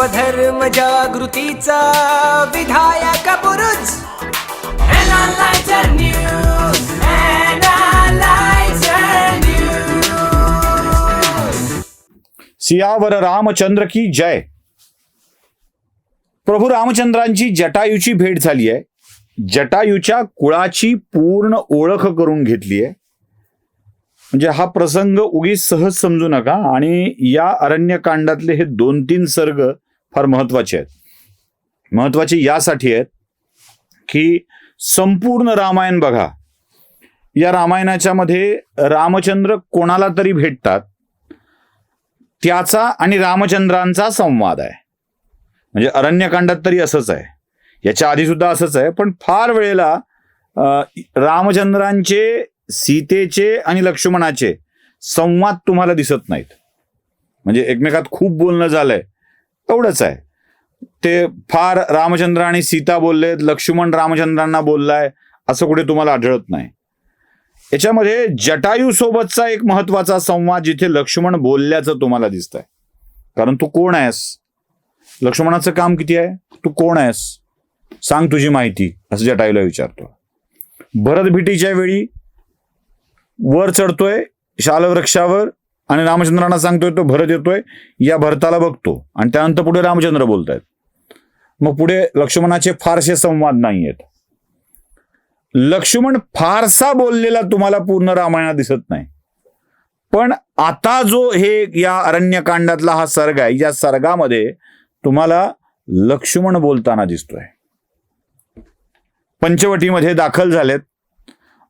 स्वधर्म जागृतीचा विधायक News. सियावर रामचंद्र की जय. प्रभू रामचंद्रांची जटायूची भेट झाली आहे. जटायूच्या कुळाची पूर्ण ओळख करून घेतली आहे. म्हणजे हा प्रसंग उगीच सहज समजू नका. आणि या अरण्यकांडातले हे दोन तीन सर्ग फार महत्त्वाचे आहेत. महत्त्वाचे यासाठी आहेत की संपूर्ण रामायण बघा. या रामायणाच्या मध्ये रामचंद्र कोणाला तरी भेटतात त्याचा आणि रामचंद्रांचा संवाद आहे. म्हणजे अरण्यकांडात तरी असंच आहे. याच्या आधी सुद्धा असंच आहे पण फार वेळेला रामचंद्रांचे सीतेचे आणि लक्ष्मणाचे संवाद तुम्हाला दिसत नाहीत. म्हणजे एकमेकात खूप बोलणं झालंय. एवढंच आहे. ते फार रामचंद्र आणि सीता बोललेत लक्ष्मण रामचंद्रांना बोललाय असं कुठे तुम्हाला आढळत नाही. याच्यामध्ये जटायू सोबतचा एक महत्त्वाचा संवाद जिथे लक्ष्मण बोलल्याचं तुम्हाला दिसतंय. कारण तू कोण आहेस? लक्ष्मणाचं काम किती आहे? तू कोण आहेस? सांग तुझी माहिती असं जटायूला विचारतो. भरतभिटीच्या वेळी वर चढतोय शालवृक्षावर आणि रामचंद्रांना सांगतोय तो भरत येतोय या भरताला बघतो. आणि त्यानंतर पुढे रामचंद्र बोलतायत. मग पुढे लक्ष्मणाचे फारसे संवाद नाही आहेत लक्ष्मण फारसा बोललेला तुम्हाला पूर्ण रामायणात दिसत नाही. पण आता जो हे या अरण्यकांडातला हा सर्ग आहे या सर्गामध्ये तुम्हाला लक्ष्मण बोलताना दिसतोय. पंचवटीमध्ये दाखल झालेत.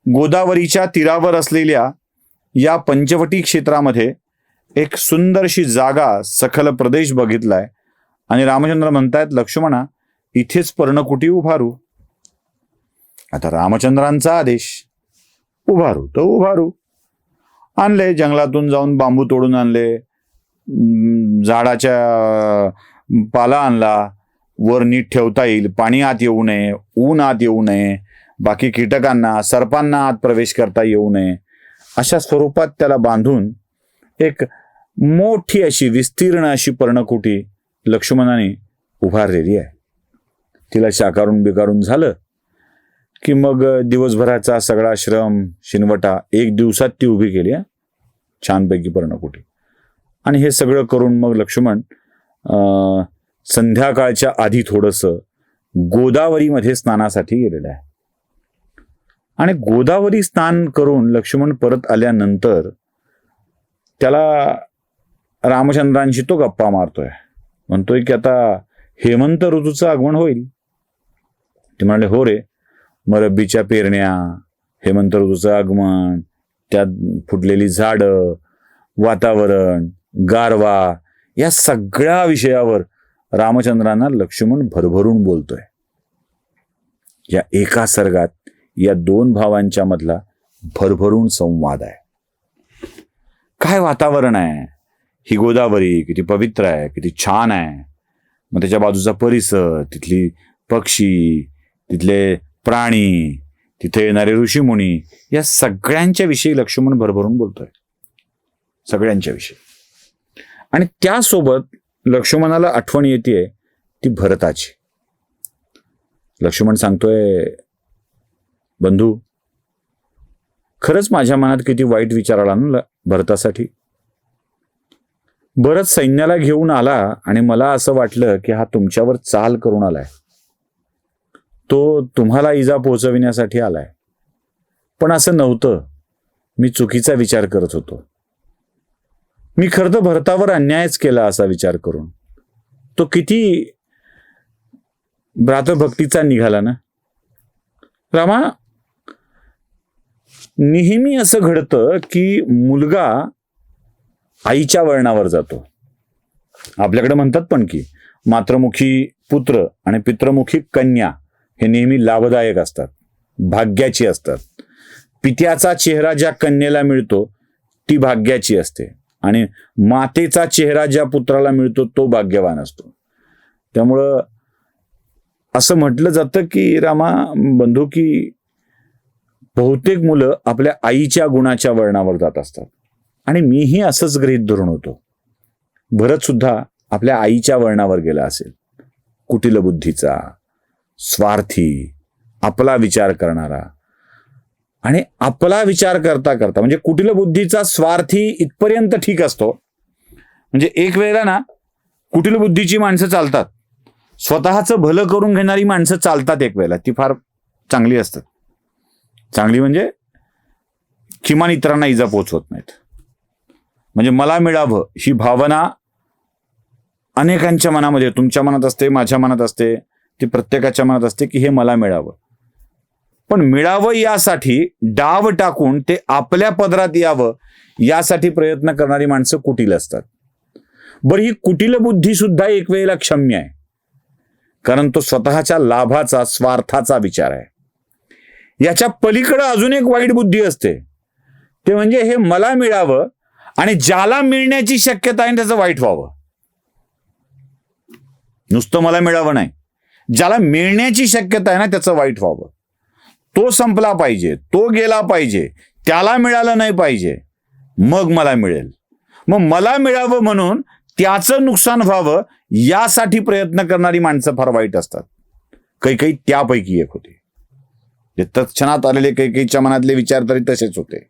गोदावरीच्या तीरावर असलेल्या या पंचवटी क्षेत्रामध्ये एक सुंदरशी जागा सखल प्रदेश बघितलाय. आणि रामचंद्र म्हणतायत लक्ष्मणा इथेच पर्णकुटी उभारू. आता रामचंद्रांचा आदेश उभारू तर उभारू. आणले जंगलातून जाऊन बांबू तोडून आणले झाडाच्या पाला आणला वर नीट ठेवता येईल पाणी आत येऊ नये ऊन आत येऊ नये बाकी कीटकांना सर्पांना आत प्रवेश करता येऊ नये. अशा स्वरूपात त्याला बांधून एक मोठी अशी विस्तीर्ण अशी पर्णकुटी लक्ष्मणाने उभारलेली आहे. तिला शाकारून बिकारून झालं की मग दिवसभराचा सगळा श्रम शिनवटा एक दिवसात ती उभी केली आहे छानपैकी पर्णकुटी. आणि हे सगळं करून मग लक्ष्मण संध्याकाळच्या आधी थोडंसं गोदावरीमध्ये स्नानासाठी गेलेलं आहे. आणि गोदावरी स्नान करून लक्ष्मण परत आल्यानंतर त्याला रामचंद्रांशी तो गप्पा मारतोय. म्हणतोय की आता हेमंत ऋतूचं आगमन होईल. ते म्हणाले हो रे मरब्बीच्या पेरण्या हेमंत ऋतूचं आगमन त्यात फुटलेली झाडं वातावरण गारवा या सगळ्या विषयावर रामचंद्रांना लक्ष्मण भरभरून बोलतोय. या एका सर्गात या दोन भावांच्या मधला भरभरून संवाद आहे. काय वातावरण आहे? ही गोदावरी किती पवित्र आहे किती छान आहे. मग त्याच्या बाजूचा परिसर तिथली पक्षी तिथले प्राणी तिथे येणारे ऋषीमुनी या सगळ्यांच्या विषयी लक्ष्मण भरभरून बोलतोय. सगळ्यांच्या विषयी. आणि त्यासोबत लक्ष्मणाला आठवण येते ती भरताची. लक्ष्मण सांगतोय बंधू खरंच माझ्या मनात किती वाईट विचार आला ना भरतासाठी. भरत सैन्याला घेऊन आला आणि मला असं वाटलं की हा तुमच्यावर चाल करून आलाय. तो तुम्हाला इजा पोहोचविण्यासाठी आलाय. पण असं नव्हतं. मी चुकीचा विचार करत होतो. मी खरं तर भरतावर अन्यायच केला असा विचार करून. तो किती भ्रातभक्तीचा निघाला ना. रामा नेहमी असं घडतं की मुलगा आईच्या वळणावर जातो. आपल्याकडे म्हणतात पण की मातृमुखी पुत्र आणि पितृमुखी कन्या हे नेहमी लाभदायक असतात भाग्याची असतात. पित्याचा चेहरा ज्या कन्येला मिळतो ती भाग्याची असते आणि मातेचा चेहरा ज्या पुत्राला मिळतो तो भाग्यवान असतो. त्यामुळं असं म्हटलं जातं की रामा बंधू की बहुतेक मुलं आपल्या आईच्या गुणाच्या वळणावर जात असतात. आणि मीही असंच गृहीत धरून होतो. भरत सुद्धा आपल्या आईच्या वळणावर गेला असेल. कुटिल बुद्धीचा स्वार्थी आपला विचार करणारा. आणि आपला विचार करता करता म्हणजे कुटिल बुद्धीचा स्वार्थी इथपर्यंत ठीक असतो. म्हणजे एक वेळेला ना कुटिल बुद्धीची माणसं चालतात. स्वतःचं भलं करून घेणारी माणसं चालतात एक वेळेला. ती फार चांगली असतात. चांगली म्हणजे किमान इतरांना इजा पोचवत नाहीत. म्हणजे मला मिळावं ही भावना अनेकांच्या मनामध्ये तुमच्या मनात असते माझ्या मनात असते ती प्रत्येकाच्या मनात असते की हे मला मिळावं. पण मिळावं यासाठी डाव टाकून ते आपल्या पदरात यावं यासाठी प्रयत्न करणारी माणसं कुटील असतात. बरं ही कुटील बुद्धी सुद्धा एक वेळेला क्षम्य आहे. कारण तो स्वतःच्या लाभाचा स्वार्थाचा विचार आहे. याच्या पलीकडं अजून एक वाईट बुद्धी असते. ते म्हणजे हे मला मिळावं आणि ज्याला मिळण्याची शक्यता आहे त्याचं वाईट व्हावं. नुसतं मला मिळावं नाही. ज्याला मिळण्याची शक्यता आहे ना त्याचं वाईट व्हावं. तो संपला पाहिजे तो गेला पाहिजे त्याला मिळालं नाही पाहिजे मग मला मिळेल. मग मला मिळावं म्हणून त्याचं नुकसान व्हावं यासाठी प्रयत्न करणारी माणसं फार वाईट असतात. काही काही त्यापैकी एक होती. तत्क्षणात आलेले काही काहीच्या मनातले विचार तरी तसेच होते.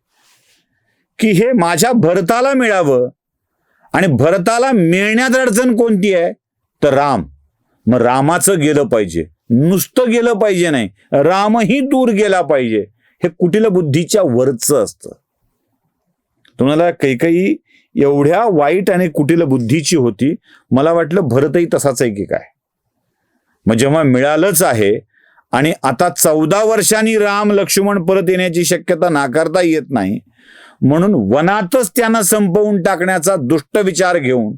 की हे माझ्या भरताला मिळावं आणि भरताला मिळण्यात अडचण कोणती आहे? तर राम. मग रामाचं गेलं पाहिजे. नुसतं गेलं पाहिजे नाही. रामही दूर गेला पाहिजे. हे कुटील बुद्धीच्या वरचं असतं. तुम्हाला काही काही एवढ्या वाईट आणि कुटील बुद्धीची होती. मला वाटलं भरतही तसाच आहे की काय? मग जेव्हा मिळालंच आहे आणि आता चौदा वर्षांनी राम लक्ष्मण परत येण्याची शक्यता नाकारता येत नाही. म्हणून वनातच त्यांना संपवून टाकण्याचा दुष्ट विचार घेऊन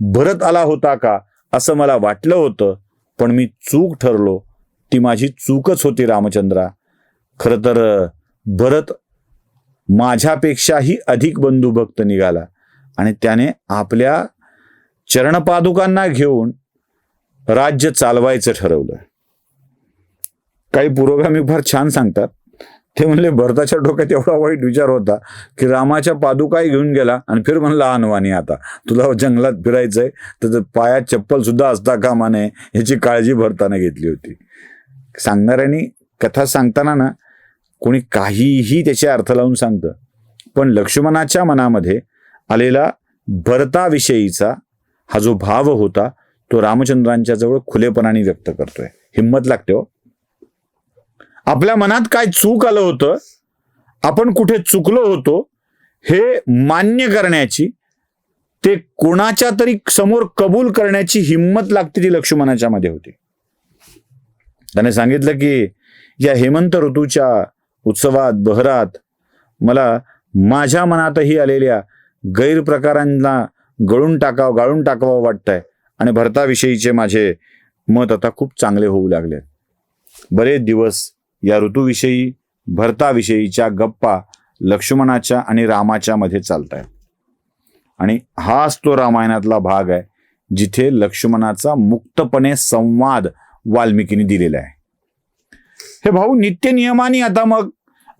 भरत आला होता का असं मला वाटलं होतं पण मी चूक ठरलो. ती माझी चूकच होती रामचंद्रा. खरं तर भरत माझ्यापेक्षाही अधिक बंधुभक्त निघाला आणि त्याने आपल्या चरणपादुकांना घेऊन राज्य चालवायचं ठरवलं. काही पुरोगामी फार छान सांगतात. ते म्हणले भरताच्या डोक्यात एवढा वाईट विचार होता की रामाच्या पादुकाही घेऊन गेला आणि फिर म्हणला अनवाणी आता. तुला जंगलात फिरायचंय तर पायात चप्पल सुद्धा असता कामा नये याची काळजी भरताना घेतली होती. सांगणाऱ्यांनी कथा सांगताना ना कोणी काहीही त्याचे अर्थ लावून सांगतं. पण लक्ष्मणाच्या मनामध्ये आलेला भरताविषयीचा हा जो भाव होता तो रामचंद्रांच्या जवळ खुलेपणाने व्यक्त करतोय. हिंमत लागते हो. आपल्या मनात काय चूक आलं होतं आपण कुठे चुकलो होतो हे मान्य करण्याची ते कोणाच्या तरी समोर कबूल करण्याची हिंमत लागते ती लक्ष्मणाच्या मध्ये होती. त्याने सांगितलं की या हेमंत ऋतूच्या उत्सवात बहरात मला माझ्या मनातही आलेल्या गैरप्रकारांना गळून टाकावं गाळून टाकावं वाटतंय आणि भरताविषयीचे माझे मत आता खूप चांगले होऊ लागले बरेच दिवस या ऋतूविषयी भरताविषयीच्या गप्पा लक्ष्मणाच्या आणि रामाच्या मध्ये चालत आहेत आणि हाच तो रामायणातला भाग आहे जिथे लक्ष्मणाचा मुक्तपणे संवाद वाल्मिकीने दिलेला आहे. हे भाऊ नित्य नियमाने आता मग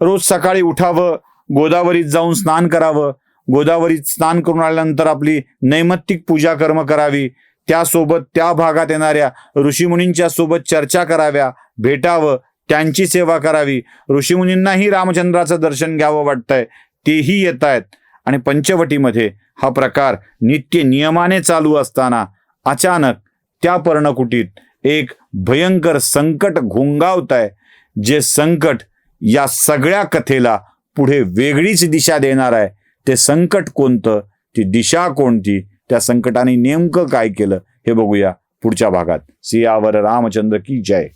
रोज सकाळी उठावं गोदावरीत जाऊन स्नान करावं. गोदावरीत स्नान करून आल्यानंतर आपली नैमित्तिक पूजा कर्म करावी. त्यासोबत त्या भागात येणाऱ्या ऋषीमुनींच्या सोबत चर्चा कराव्या भेटावं. त्यांची सेवा करावी. ऋषीमुनींनाही रामचंद्राचं दर्शन घ्यावं वाटतंय. तेही येत आहेत आणि पंचवटीमध्ये हा प्रकार नित्य नियमाने चालू असताना अचानक त्या पर्णकुटीत एक भयंकर संकट घोंगावत आहे जे संकट या सगळ्या कथेला पुढे वेगळीच दिशा देणार आहे. ते संकट कोणतं? ती दिशा कोणती? त्या संकटाने नेमकं काय केलं? हे बघूया पुढच्या भागात. सियावर रामचंद्र की जय.